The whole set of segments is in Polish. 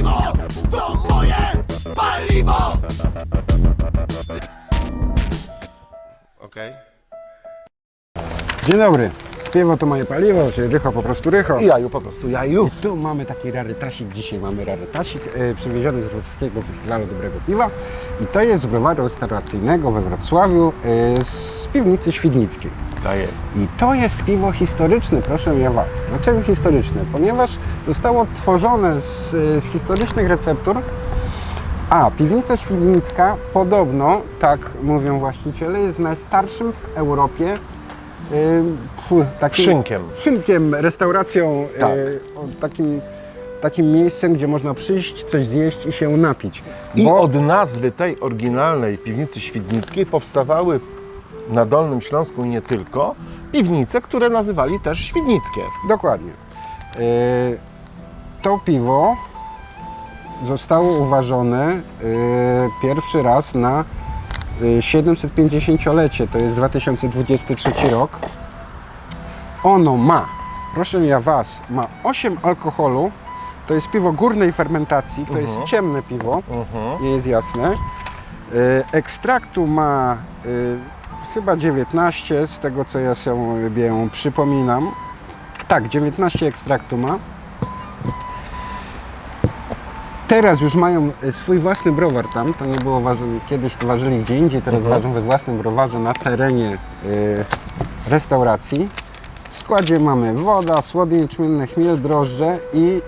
piwo to moje paliwo! Okej. Dzień dobry. Piwo to moje paliwo, czyli rycho po prostu rycho. I jaju, po prostu jaju. I tu mamy taki rarytasik, dzisiaj mamy rarytasik e, przywieziony z Wrocławskiego Festiwalu Dobrego Piwa i to jest z browaru restauracyjnego we Wrocławiu e, z piwnicy Świdnickiej. To jest. I to jest piwo historyczne, proszę ja Was. Dlaczego historyczne? Ponieważ zostało tworzone z, z historycznych receptur, a piwnica świdnicka podobno, tak mówią właściciele, jest najstarszym w Europie pfu, takim, Szynkiem. szynkiem, restauracją, Tak. yy, o, takim, takim miejscem, gdzie można przyjść, coś zjeść i się napić. I Bo- od nazwy tej oryginalnej piwnicy świdnickiej powstawały na Dolnym Śląsku i nie tylko piwnice, które nazywali też świdnickie. Dokładnie. Yy, To piwo zostało uważone yy, pierwszy raz na 750-lecie, to jest 2023 rok. Ono ma, proszę ja Was, ma 8 alkoholu, to jest piwo górnej fermentacji, to jest Mhm. ciemne piwo, Mhm. nie jest jasne. Yy, Ekstraktu ma yy, chyba 19, z tego co ja sobie przypominam. Tak, 19 ekstraktu ma. Teraz już mają e, swój własny browar tam, to nie było ważne, kiedyś to ważyli gdzie indziej, teraz Mhm. ważą we własnym browarze na terenie e, restauracji. W składzie mamy woda, słodkie jęczmienne, chmiel, drożdże i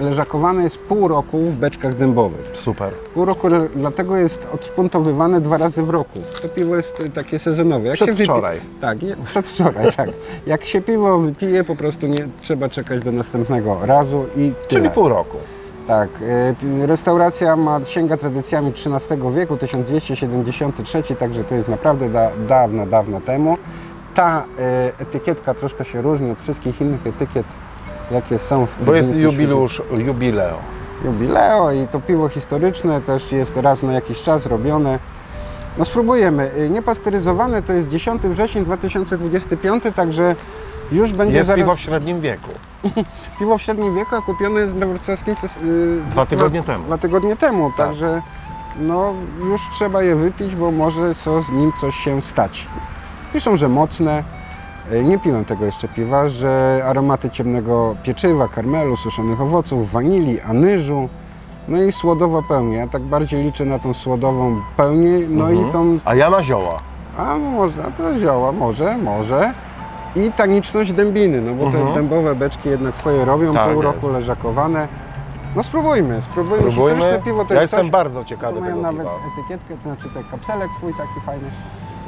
e, leżakowane jest pół roku w beczkach dębowych. Super. Pół roku dlatego jest odszpuntowywane dwa razy w roku. To piwo jest takie sezonowe. Jak się wypi- Przedwczoraj. tak, je- przedwczoraj, tak. Jak się piwo wypije, po prostu nie trzeba czekać do następnego razu i Czyli tyle. pół roku. Tak, p- restauracja ma, sięga tradycjami XIII wieku, 1273, także to jest naprawdę da, dawno, dawno temu. Ta e, etykietka troszkę się różni od wszystkich innych etykiet, jakie są w Bo jest jubileusz, jubileo. jubileo i to piwo historyczne też jest raz na jakiś czas robione. No spróbujemy. Y, Niepasteryzowane to jest 10 wrzesień 2025, także już będzie Jest zaraz piwo w średnim wieku. piwo w średnim wieku, a kupione jest na wrocławskiej fes- y, Dwa tygodnie temu. Dwa tygodnie temu, Tak. także no już trzeba je wypić, bo może co z nim coś się stać. Piszą, że mocne. Y, Nie piłem tego jeszcze piwa, że aromaty ciemnego pieczywa, karmelu, suszonych owoców, wanilii, anyżu, no i słodowa pełnia. Ja tak bardziej liczę na tą słodową pełnię, no Mhm. i tą, A ja na zioła. a może, a to zioła, może, może. I taniczność dębiny, no bo Mhm. te dębowe beczki jednak swoje robią, Tak pół jest. roku leżakowane. No spróbujmy, spróbujmy. Próbujmy. Historyczne piwo to Ja jest jestem coś, bardzo ciekawy tu mają tego nawet piwa. etykietkę, to znaczy ten kapselek swój taki fajny.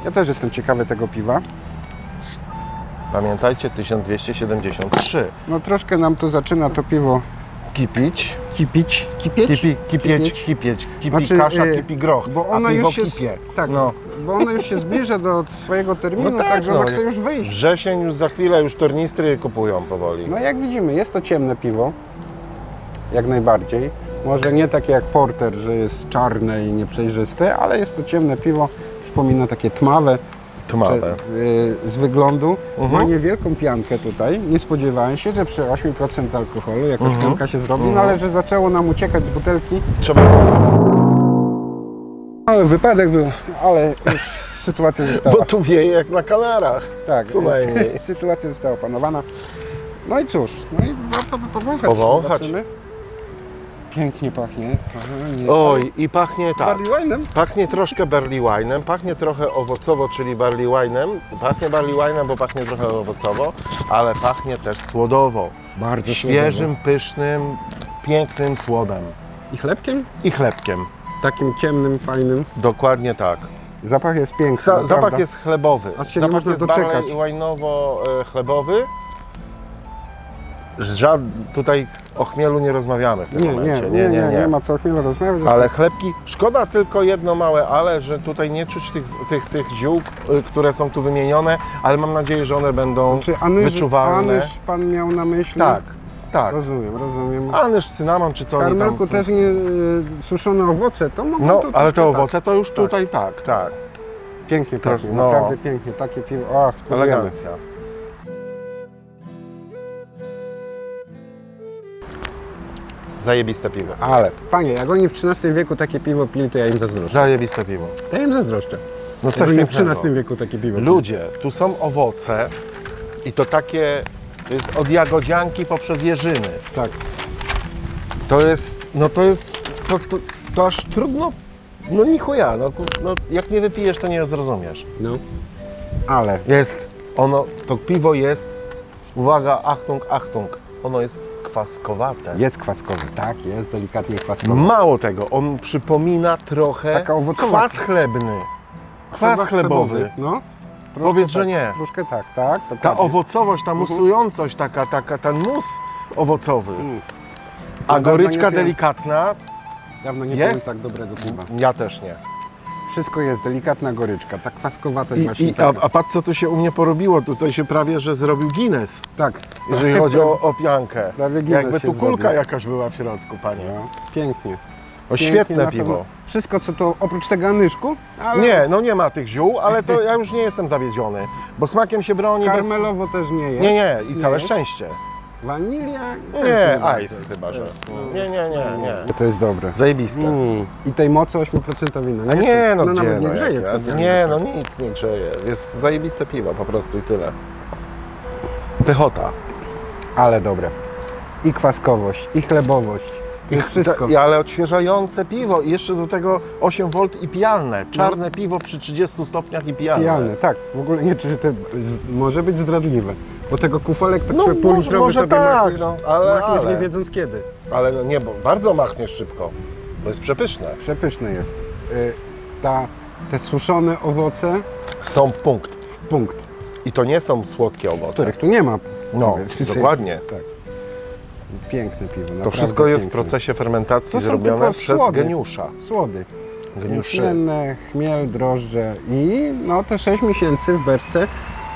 Ja też jestem ciekawy tego piwa. Pamiętajcie, 1273. No troszkę nam tu zaczyna to piwo Kipić. Kipić, kipieć. Kipi, kipieć, Kipieć. kipieć. Kipi Znaczy, kasza, y, kipi groch. Bo a ono piwo już się, kipie. tak, No. bo ono już się zbliża do swojego terminu, No tak, także no, ono chce już wyjść. Wrzesień już za chwilę, już tornistry kupują powoli. No jak widzimy, jest to ciemne piwo, jak najbardziej. Może nie takie jak porter, że jest czarne i nieprzejrzyste, ale jest to ciemne piwo, przypomina takie tmawe, Tmawe. czy, y, z wyglądu. Mhm. Ma niewielką piankę tutaj. Nie spodziewałem się, że przy 8% alkoholu jakaś Mhm. pianka się zrobi, no Mhm. ale że zaczęło nam uciekać z butelki. Trzeba... Mały wypadek był, ale już sytuacja została. Bo tu wieje jak na kanarach. tak, co najmniej. sytuacja została opanowana. No i cóż, no i warto by powąchać. Powąchać. Zobaczymy. Pięknie pachnie. Aha, nie. Oj, i pachnie tak. Barley wine'em? Pachnie troszkę barley wine'em, pachnie trochę owocowo, czyli barley wine'em. Pachnie barley wine'em, bo pachnie trochę owocowo, ale pachnie też słodowo. Bardzo Świeżym, pysznym, pięknym słodem. I chlebkiem? I chlebkiem. Takim ciemnym, fajnym. Dokładnie tak. Zapach jest piękny. Za, zapach jest chlebowy. Aż się nie zapach można jest doczekać. barley wine'owo-chlebowy. Żad... Tutaj o chmielu nie rozmawiamy w tym Nie, nie, momencie. nie, nie, nie, ma co o chwilę rozmawiać. Ale chlebki, szkoda tylko jedno małe ale, że tutaj nie czuć tych, tych, tych ziół, y, które są tu wymienione, ale mam nadzieję, że one będą Czy anyż, wyczuwalne. anyż pan miał na myśli? Tak, tak. Rozumiem, rozumiem. Anyż, cynamon czy co oni tam... Też nie y, suszone owoce, to mogą No, ale te owoce Tak. to już tutaj tak, tak. Pięknie Tak, pachnie, no. naprawdę pięknie. Takie piwo, ach, spróbujemy. Elegancja. Zajebiste piwo. Ale, panie, jak oni w XIII wieku takie piwo pili, to ja im zazdroszczę. Zajebiste piwo. To ja im zazdroszczę. No coś oni w. XIII wieku takie piwo pili. Ludzie, tu są owoce i to takie, to jest od jagodzianki poprzez jeżyny. Tak. To jest, no to jest, to, to, to aż trudno, no ni chuja, no, kur- no jak nie wypijesz, to nie zrozumiesz. No. Ale Jest, ono, to piwo jest, uwaga, achtung, achtung, ono jest kwaskowate. jest kwaskowy. Tak, jest delikatnie kwaskowy. Mało tego, on przypomina trochę Taka kwas chlebny. Kwas chlebowy. No. Troszkę Powiedz, że tak, nie. Troszkę tak, tak. Ta dokładnie. owocowość, ta musującość, taka, taka, ten mus owocowy. Mm. A dawno nie goryczka piłem. delikatna, Dawno nie Jest? piłem tak dobrego piwa. ja też nie. Wszystko jest delikatna goryczka, ta kwaskowata I, właśnie i, a, taka. a patrz co tu się u mnie porobiło, tutaj się prawie, że zrobił Guinness, Tak. jeżeli chodzi o, o piankę. Prawie Guinness Jakby się tu kulka zrobił. jakaś była w środku, panie. No, pięknie. O, Pięknie, świetne na piwo. Wszystko co to, oprócz tego anyszku, ale Nie, no nie ma tych ziół, ale to ja już nie jestem zawiedziony, bo smakiem się broni bez... karmelowo też nie jest. Nie, nie, i całe szczęście. Wanilia? Nie, ice chyba, że. No. Nie, nie, nie, nie. To jest dobre. Zajebiste. Mm. I tej mocy 8% wina. A nie, no, no gdzie, nawet nie no, grzeje jak- specjalnie. Nie, no nic nie grzeje. Jest zajebiste piwo po prostu i tyle. Pychota. Ale dobre. I kwaskowość, i chlebowość. To jest wszystko. I- Ale odświeżające piwo i jeszcze do tego 8 V i pijalne. Czarne piwo przy 30 stopniach i pijalne. Pijalne, tak. W ogóle nie czy z, może być zdradliwe. Bo tego kufolek tak No, sobie może- półlitrowy może sobie tak, machniesz, no, ale- machniesz ale. nie wiedząc kiedy. Ale no nie, bo bardzo machniesz szybko. To jest przepyszne. Przepyszne jest. Y, ta, te suszone owoce Są punkt. w punkt, I to nie są słodkie owoce. których tu nie ma. No, sobie. dokładnie. Tak. Piękne piwo. To naprawdę wszystko jest w piękne. procesie fermentacji To są zrobione tylko przez słody. geniusza. Słody. Geniuszy. Tlenne, chmiel, drożdże i no te 6 miesięcy w beczce.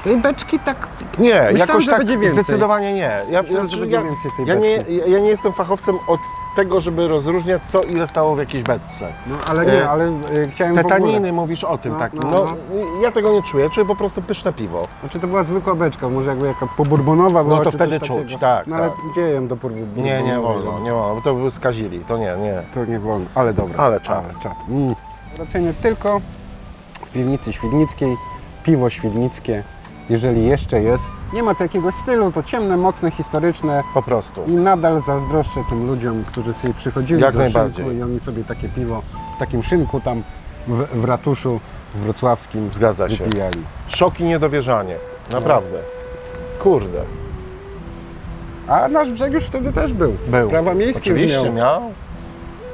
Tej beczki tak Nie, Myślałem, jakoś że tak będzie więcej. zdecydowanie nie. Ja, Myślałem, że znaczy, będzie ja, więcej tej ja, nie, beczki. ja nie jestem fachowcem od tego, żeby rozróżniać co ile stało w jakiejś beczce. No ale nie, E, ale e, chciałem Te w ogóle. taniny mówisz o tym No, takim. no, No, no. ja tego nie czuję, czuję po prostu pyszne piwo. Znaczy to była zwykła beczka, może jakby jaka pobourbanowa była. No to czy wtedy coś czuć, takiego. tak, No ale tak. gdzie jem do pobourbanowej? Nie, nie wolno, nie wolno, bo to by skazili, to nie, nie. To nie wolno, ale dobra. Ale czad. Ale czad. Mm. Wracamy tylko w piwnicy świdnickiej, piwo świdnickie, jeżeli jeszcze jest. Nie ma takiego stylu, to ciemne, mocne, historyczne Po prostu. i nadal zazdroszczę tym ludziom, którzy sobie przychodzili Jak do najbardziej. szynku i oni sobie takie piwo w takim szynku tam w, w ratuszu wrocławskim Zgadza się. wypijali. Szok i niedowierzanie. Naprawdę. Kurde. A nasz brzeg już wtedy też był. Był. Prawa miejskie Oczywiście miał. miał.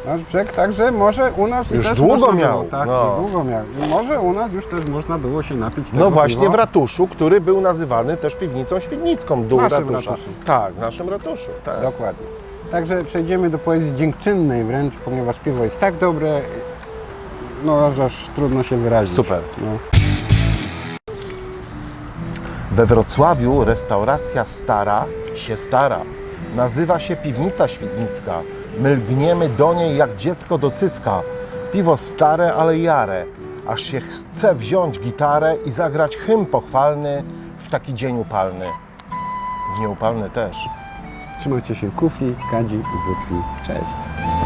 Nasz brzeg, także może u nas Już też długo można miał, Było, tak, no. już długo miał. I może u nas już też można było się napić tego No właśnie piwa. w ratuszu, który był nazywany też piwnicą świdnicką, dół Naszym ratusza. ratuszu. Tak, w naszym ratuszu. Tak. Dokładnie. Także przejdziemy do poezji dziękczynnej wręcz, ponieważ piwo jest tak dobre, no że aż trudno się wyrazić. Super. No. We Wrocławiu restauracja stara się stara. Nazywa się Piwnica Świdnicka. My lgniemy do niej jak dziecko do cycka. Piwo stare, ale jare. Aż się chce wziąć gitarę i zagrać hymn pochwalny w taki dzień upalny. W nieupalny też. Trzymajcie się kufli, kadzi i butli. Cześć.